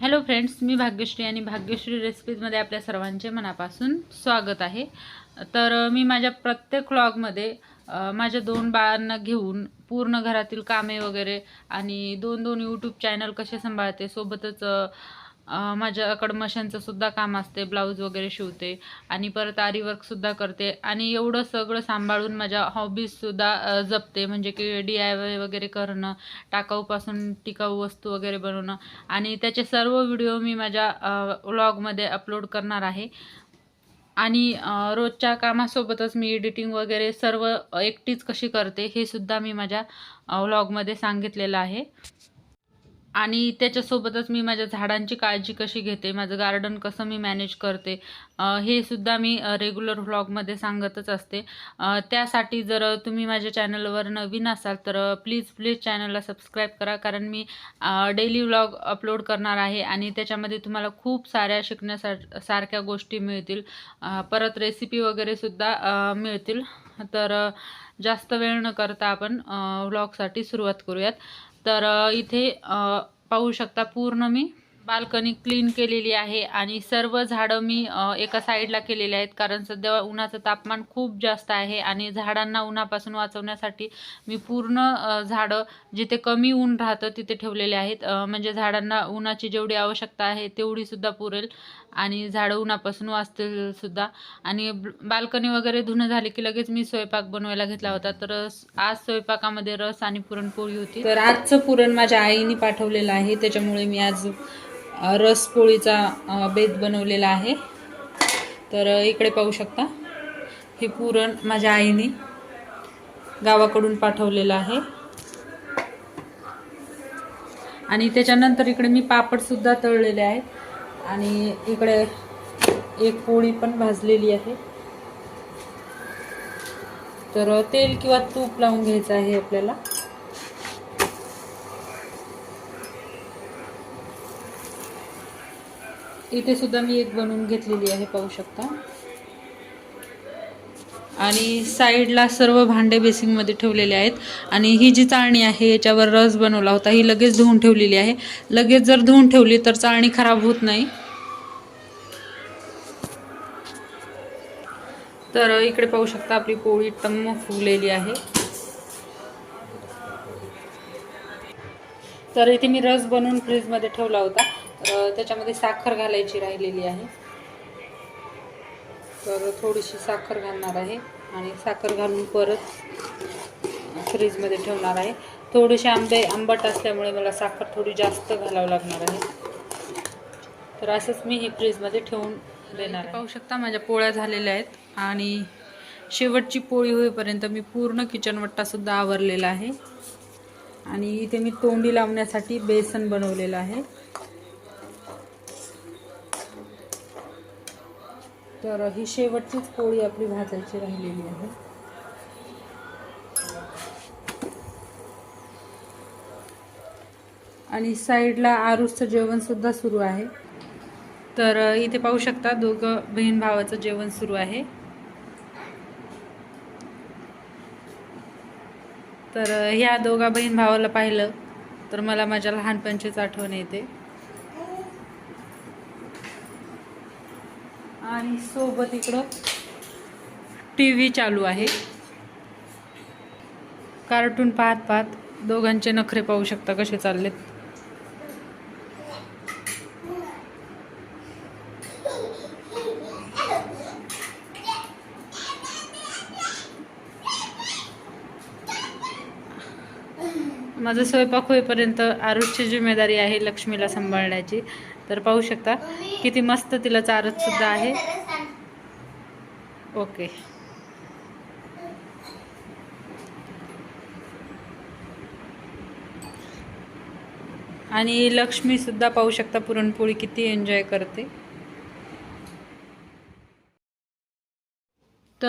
Hello friends मी भाग्यश्री आणि भाग्यश्री रेसिपीजमध्ये आपल्या सर्वांचे मनापासून स्वागत आहे. तर मी माझ्या प्रत्येक व्लॉगमध्ये माझ्या दोन बाळांना घेऊन पूर्ण घरातील कामे वगैरे आणि दोन दोन यूट्यूब चॅनल कसे सांभाळते सोबतच माझ्याकडं मशांचं सुद्धा काम असते ब्लाऊज वगैरे शिवते आणि परत आरीवर्कसुद्धा करते आणि एवढं सगळं सांभाळून माझ्या हॉबीजसुद्धा जपते. म्हणजे की डी आय वाय वगैरे करणं टाकाऊपासून टिकाऊ वस्तू वगैरे बनवणं आणि त्याचे सर्व व्हिडिओ मी माझ्या व्लॉगमध्ये अपलोड करणार आहे. आणि रोजच्या कामासोबतच मी एडिटिंग वगैरे सर्व एकटीच कशी करते हे सुद्धा मी माझ्या व्लॉगमध्ये सांगितलेलं आहे. आणि त्याच्यासोबतच मी माझ्या झाडांची काळजी कशी घेते माझं गार्डन कसं मी मॅनेज करते हे सुद्धा मी रेग्युलर व्लॉगमध्ये सांगतच असते. त्यासाठी जर तुम्ही माझ्या चॅनलवर नवीन असाल तर प्लीज प्लीज चॅनलला सबस्क्राईब करा. कारण मी डेली व्लॉग अपलोड करणार आहे आणि त्याच्यामध्ये तुम्हाला खूप साऱ्या शिकण्यासा सारख्या गोष्टी मिळतील. परत रेसिपी वगैरेसुद्धा मिळतील. तर जास्त वेळ न करता आपण व्लॉगसाठी सुरुवात करूयात. तर इथे पाहू शकता पूर्ण मी बाल्कनी क्लीन केलेली आहे आणि सर्व झाडं मी एका साईडला केलेली आहेत. कारण सध्या उन्हाचं तापमान खूप जास्त आहे आणि झाडांना उन्हापासून वाचवण्यासाठी मी पूर्ण झाडं जिथे कमी ऊन राहतं तिथे ठेवलेले आहेत. म्हणजे झाडांना उन्हाची जेवढी आवश्यकता आहे तेवढीसुद्धा पुरेल आणि झाडं उन्हापासून वाचतील सुद्धा. आणि बाल्कनी वगैरे धुणं झाले की लगेच मी स्वयंपाक बनवायला घेतला होता. तर आज स्वयंपाकामध्ये रस आणि पुरणपोळी होती. तर आजचं पुरण माझ्या आईने पाठवलेलं आहे. त्याच्यामुळे मी आज रसपोळीचा बेत बनवलेला आहे. तर इकडे पाहू शकता. हे पुरण माझ्या आईने गावाकडून पाठवलेलं आहे. आणि त्याच्यानंतर इकडे मी पापडसुद्धा तळलेले आहेत. आणि इकडे एक पोळी पण भाजलेली आहे. तर तेल किंवा तूप लावून घ्यायचं आहे आपल्याला. इथे सुद्धा मी एक बनवून घेतलेली आहे पाहू शकता. आणि साईडला सर्व भांडे बेसिंगमध्ये ठेवलेले आहेत. आणि ही जी चाळणी आहे याच्यावर रस बनवला होता ही लगेच धुवून ठेवलेली आहे. लगेच जर धुवून ठेवली तर चाळणी खराब होत नाही. तर इकडे पाहू शकता आपली पोळी टम्म फुगलेली आहे. तर इथे मी रस बनवून फ्रीजमध्ये ठेवला होता. त्याच्यामध्ये साखर घालायची राहिलेली आहे. तर थोडीशी साखर घालणार आहे आणि साखर घालून परत फ्रीजमध्ये ठेवणार आहे. थोडेसे आंबे आंबट असल्यामुळे मला साखर थोडी जास्त घालावं लागणार आहे. तर असंच मी हे फ्रीजमध्ये ठेवून देणार पाहू शकता माझ्या पोळ्या झालेल्या आहेत आणि शेवटची पोळी होईपर्यंत मी पूर्ण किचनवट्टासुद्धा आवरलेला आहे. आणि इथे मी तोंडी लावण्यासाठी बेसन बनवलेलं आहे. तर ही शेवटचीच पोळी आपली भाजायची राहिलेली आहे. आणि साईडला आरुसचं जेवणसुद्धा सुरू आहे. तर इथे पाहू शकता दोघं बहीण भावाचं जेवण सुरू आहे. तर ह्या दोघा बहीण भावाला पाहिलं तर मला माझ्या लहानपणचीच आठवण येते. आणि सोबत इकडं टी व्ही चालू आहे. कार्टून पाहत पाहत दोघांचे नखरे पाहू शकता कसे चाललेत. माझा स्वयंपाक होईपर्यंत आरुषची जिम्मेदारी आहे लक्ष्मीला सांभाळण्याची. तर पाहू शकता किती मस्त तिला चारत सुद्धा आहे. ओके. आणि लक्ष्मी सुद्धा पाहू शकता पुरणपोळी किती एन्जॉय करते.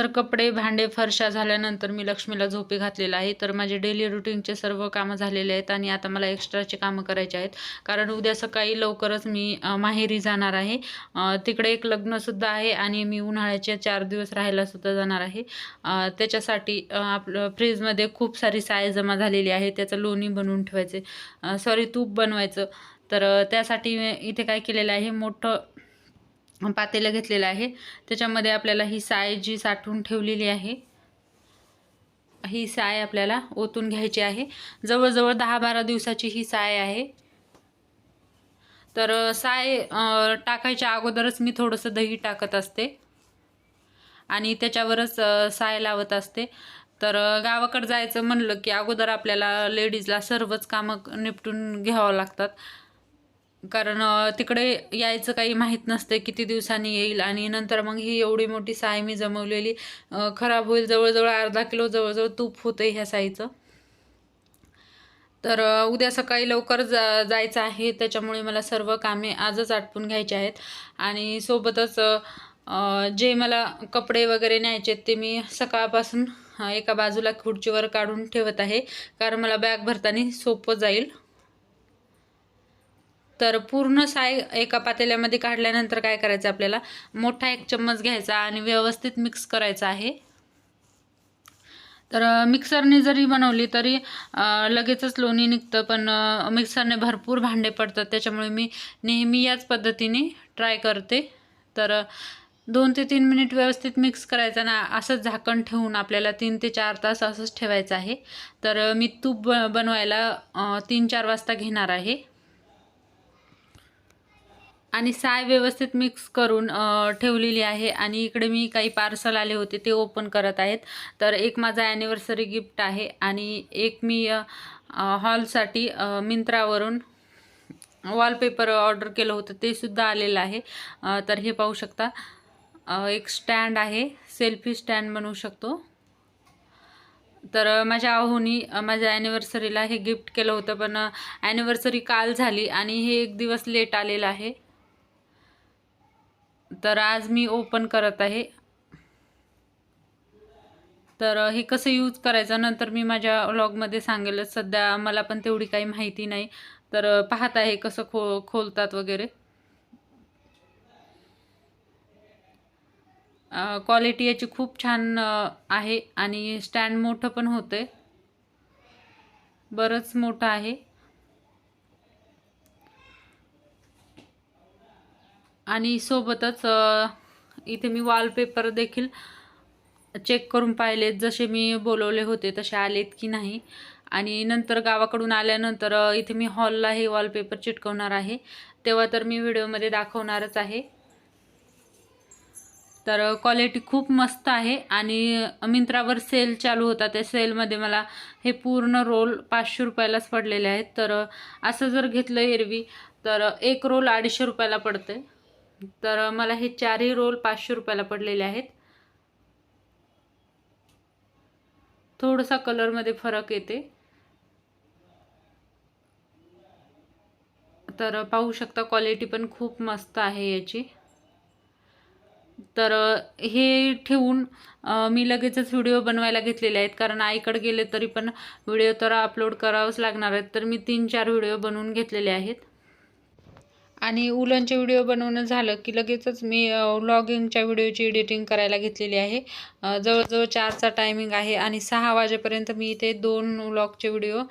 तर कपडे भांडे फरशा झाल्यानंतर मी लक्ष्मीला झोपी घातलेलं आहे तर माझे डेली रुटीनचे सर्व कामं झालेले आहेत आणि आता मला एक्स्ट्राचे कामं करायचे आहेत. कारण उद्या सकाळी लवकरच मी माहेरी जाणार आहे. तिकडे एक लग्नसुद्धा आहे आणि मी उन्हाळ्याचे चार दिवस राहायलासुद्धा जाणार आहे. त्याच्यासाठी आपलं फ्रीजमध्ये खूप सारी साय जमा झालेली आहे त्याचं लोणी बनवून ठेवायचे. सॉरी तूप बनवायचं. तर त्यासाठी इथे काय केलेलं आहे मोठं पातेलं घेतलेलं आहे. त्याच्यामध्ये आपल्याला ही साय जी साठवून ठेवलेली आहे ही साय आपल्याला ओतून घ्यायची आहे. जवळजवळ दहा बारा दिवसाची ही साय आहे. तर साय टाकायच्या अगोदरच मी थोडंसं दही टाकत असते. आणि त्याच्यावरच साय लावत असते. तर गावाकडं जायचं म्हणलं की अगोदर आपल्याला लेडीजला सर्वच कामं निपटून घ्यावं लागतात. कारण तिकडे यायचं काही माहीत नसते किती दिवसांनी येईल आणि नंतर मग ही एवढी मोठी साय मी जमवलेली. खराब होईल जवळजवळ अर्धा किलो जवळजवळ तूप होतं ह्या साईचं. तर उद्या सकाळी लवकर जा जायचं आहे. त्याच्यामुळे मला सर्व कामे आजच आटपून घ्यायची आहेत. आणि सोबतच जे मला कपडे वगैरे न्यायचे आहेत ते मी सकाळपासून एका बाजूला खुर्चीवर काढून ठेवत आहे. कारण मला बॅग भरताना सोपं जाईल. तर पूर्ण साय एका पातेल्यामध्ये काढल्यानंतर काय करायचं आपल्याला? मोठा एक चम्मच घ्यायचा आणि व्यवस्थित मिक्स करायचा आहे. तर मिक्सरने जरी बनवली तरी लगेचच लोणी निघतं पण मिक्सरने भरपूर भांडे पडतात त्याच्यामुळे मी नेहमी याच पद्धतीने ट्राय करते. तर दोन ते तीन मिनिट व्यवस्थित मिक्स करायचं ना असंच झाकण ठेवून आपल्याला तीन ते चार तास असंच ठेवायचं आहे. तर मी तूप ब बनवायला तीन चार वाजता घेणार आहे. आणि साय व्यवस्थित मिक्स करून ठेवलेली आहे. आणि इकडे मी काही पार्सल आले होते ते ओपन करत आहेत. तर एक माझा ॲनिव्हर्सरी गिफ्ट आहे आणि एक मी हॉलसाठी मिंत्रावरून वॉलपेपर ऑर्डर केलं होतं ते सुद्धा आलेलं आहे. तर हे पाहू शकता. एक स्टँड आहे सेल्फी स्टँड बनवू शकतो. तर माझ्या आहोनी माझ्या ॲनिव्हर्सरीला हे गिफ्ट केलं होतं. पण ॲनिव्हर्सरी काल झाली आणि हे एक दिवस लेट आलेलं आहे. तर आज मी ओपन करत आहे. तर हे कसं यूज करायचं? नंतर मी माझ्या व्लॉगमध्ये सांगेलच. सध्या मला पण तेवढी काही माहिती नाही. तर पाहत आहे कसं खो खोलतात वगैरे. क्वालिटी याची खूप छान आहे आणि स्टँड मोठं पण होतं आहे बरंच मोठं आहे. आणि सोबतच इथे मी वॉलपेपर देखील चेक करून पाहिलेत जसे मी बोलवले होते तसे आलेत की नाही. आणि नंतर गावाकडून आल्यानंतर इथे मी हॉलला हे वॉलपेपर चिटकवणार आहे. तेव्हा तर मी व्हिडिओमध्ये दाखवणारच आहे. तर क्वालिटी खूप मस्त आहे. आणि मिंत्रावर सेल चालू होता. त्या सेलमध्ये मला हे पूर्ण रोल पाचशे रुपयालाच पडलेले आहेत. तर असं जर घेतलं एरवी तर एक रोल अडीचशे रुपयाला पडते तर मला हे चारही रोल पाचशे रुपयाला पडलेले आहेत. थोडासा कलरमध्ये फरक येते. तर पाहू शकता क्वालिटी पण खूप मस्त आहे याची. तर हे ठेवून मी लगेचच व्हिडिओ बनवायला घेतलेले आहेत. कारण आईकडे गेले तरी पण व्हिडिओ तर अपलोड करावंच लागणार आहेत. तर मी तीन चार व्हिडिओ बनवून घेतलेले आहेत. आणि उलनचे व्हिडिओ बनवणं झालं की लगेचच मी व्लॉगिंगच्या व्हिडिओची एडिटिंग करायला घेतलेली आहे. जवळजवळ चारचा टायमिंग आहे आणि सहा वाजेपर्यंत मी इथे दोन व्लॉगचे व्हिडिओ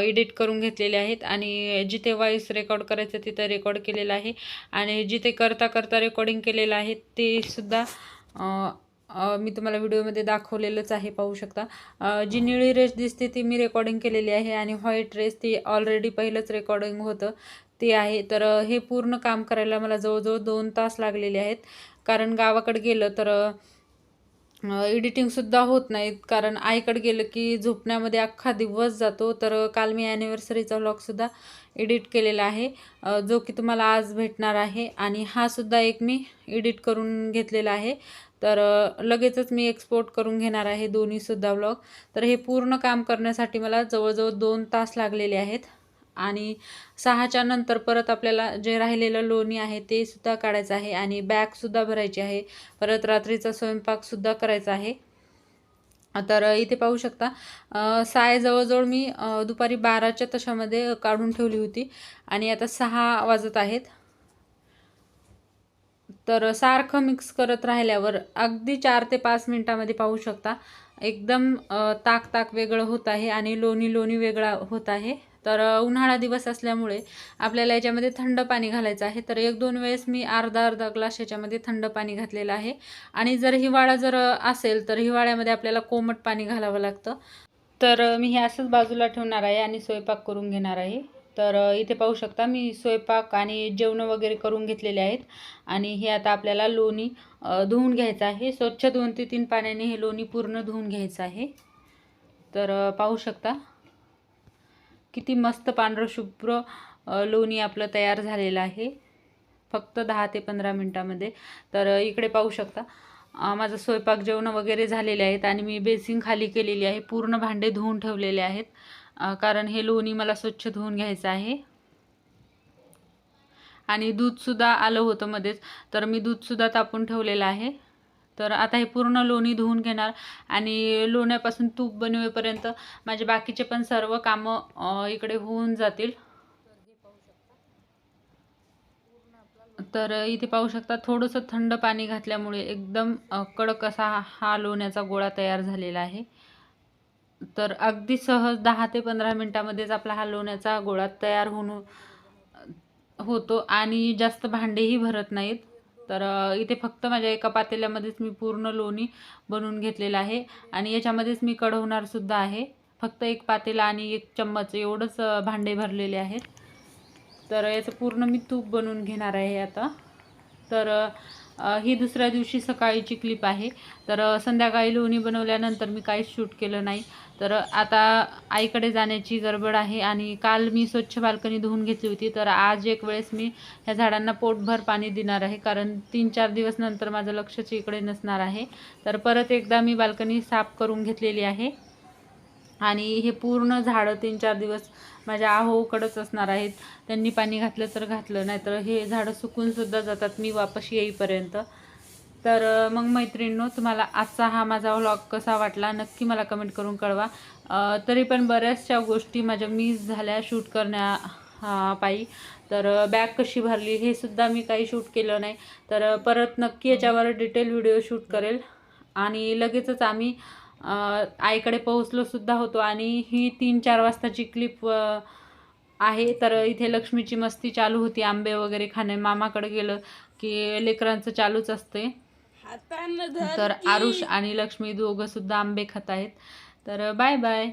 एडिट करून घेतलेले आहेत. आणि जिथे व्हॉईस रेकॉर्ड करायचं तिथं रेकॉर्ड केलेलं आहे. आणि जिथे करता करता रेकॉर्डिंग केलेलं आहे ते सुद्धा मी तुम्हाला व्हिडिओमध्ये दाखवलेलंच आहे पाहू शकता. जी निळी रेस दिसते ती मी रेकॉर्डिंग केलेली आहे आणि व्हाईट रेस ती ऑलरेडी पहिलंच रेकॉर्डिंग होतं. ते आहे. तर हे पूर्ण काम करायला मला जवळजवळ दोन तास लागलेले आहेत. कारण गावाकडे गेलं तर एडिटिंगसुद्धा होत नाहीत. कारण आईकडे गेलं की झोपण्यामध्ये अख्खा दिवस जातो. तर काल मी ॲनिव्हर्सरीचा व्लॉगसुद्धा एडिट केलेला आहे. जो की तुम्हाला आज भेटणार आहे. आणि हा सुद्धा एक मी एडिट करून घेतलेला आहे. तर लगेचच मी एक्सपोर्ट करून घेणार आहे दोन्हीसुद्धा व्लॉग तर हे पूर्ण काम करण्यासाठी मला जवळजवळ दोन तास लागलेले आहेत. आणि सहाच्या नंतर परत आपल्याला जे राहिलेलं लोणी आहे ते सुद्धा काढायचं आहे आणि बॅगसुद्धा भरायची आहे. परत रात्रीचा स्वयंपाकसुद्धा करायचा आहे. तर इथे पाहू शकता साय जवळजवळ मी दुपारी बाराच्या तशामध्ये काढून ठेवली होती आणि आता सहा वाजत आहेत. तर सारखं मिक्स करत राहिल्यावर अगदी चार ते पाच मिनटामध्ये पाहू शकता एकदम ताक ताक वेगळं होत आहे आणि लोणी लोणी वेगळा होत आहे. तर उन्हाळा दिवस असल्यामुळे आपल्याला याच्यामध्ये थंड पाणी घालायचं आहे. तर एक दोन वेळेस मी अर्धा अर्धा ग्लास याच्यामध्ये थंड पाणी घातलेलं आहे. आणि जर हिवाळा जर असेल तर हिवाळ्यामध्ये आपल्याला कोमट पाणी घालावं लागतं. तर मी हे असंच बाजूला ठेवणार आहे आणि स्वयंपाक करून घेणार आहे. तर इथे पाहू शकता मी स्वयंपाक आणि जेवण वगैरे करून घेतलेले आहेत. आणि हे आता आपल्याला लोणी धुवून घ्यायचं आहे. स्वच्छ दोन ते तीन पाण्याने हे लोणी पूर्ण धुवून घ्यायचं आहे. तर पाहू शकता किती मस्त पांढरं शुभ्र लोणी आपलं तयार झालेलं आहे. फक्त दहा ते पंधरा मिनटामध्ये. तर इकडे पाहू शकता माझं स्वयंपाक जेवण वगैरे झालेले आहेत आणि मी बेसिंग खाली केलेली आहे. पूर्ण भांडे धुवून ठेवलेले आहेत. कारण हे लोणी मला स्वच्छ धुवून घ्यायचं आहे. आणि दूधसुद्धा आलं होतं मध्येच तर मी दूधसुद्धा तापून ठेवलेलं आहे. तर आता हे पूर्ण लोणी धुवून घेणार आणि लोण्यापासून तूप बनवेपर्यंत माझे बाकीचे पण सर्व कामं इकडे होऊन जातील. तर इथे पाहू शकता थोडंसं थंड पाणी घातल्यामुळे एकदम कडक असा हा लोण्याचा गोळा तयार झालेला आहे. तर अगदी सहज दहा ते पंधरा मिनटामध्येच आपला हा लोण्याचा गोळा तयार होऊन होतो आणि जास्त भांडेही भरत नाहीत. तर इथे फक्त माझ्या एका पातेल्यामध्येच मी पूर्ण लोणी बनवून घेतलेलं आहे आणि याच्यामध्येच मी कढवणारसुद्धा आहे. फक्त एक पातेला आणि एक चम्मच एवढंच भांडे भरलेले आहेत. तर याचं पूर्ण मी तूप बनवून घेणार आहे आता. तर ही दुसऱ्या दिवशी सकाळीची क्लिप आहे. तर संध्याकाळी लोणी बनवल्यानंतर मी काहीच शूट केलं नाही. तर आता आईकडे जाण्याची गडबड आहे आणि काल मी स्वच्छ बाल्कनी धुवून घेतली होती. तर आज एक वेळेस मी ह्या झाडांना पोटभर पाणी देणार आहे. कारण तीन चार दिवस नंतर माझं लक्षच इकडे नसणार आहे. तर परत एकदा मी बाल्कनी साफ करून घेतलेली आहे. आणि हे पूर्ण झाडं तीन चार दिवस माझ्या आहोकडंच असणार आहेत. त्यांनी पाणी घातलं तर घातलं नाही तर हे झाडं सुकूनसुद्धा जातात मी वापस येईपर्यंत. तर मग मैत्रिणींनो तुम्हाला आजचा हा माझा व्लॉग कसा वाटला नक्की मला कमेंट करून कळवा. तरी पण बऱ्याचशा गोष्टी माझ्या मिस झाल्या शूट करण्या पायी. तर बॅग कशी भरली हे सुद्धा मी काही शूट केलं नाही. तर परत नक्की याच्यावर डिटेल व्हिडिओ शूट करेल. आणि लगेचच आम्ही आईकडे पोहोचलो सुद्धा होतो आणि ही तीन चार वाजताची क्लिप आहे. तर इथे लक्ष्मीची मस्ती चालू होती. आंबे वगैरे खाणे. मामाकडे गेलं की लेकरांचं चालूच असते तर आरुष आणि लक्ष्मी दोघं सुद्धा आंबे खात आहेत. तर बाय बाय.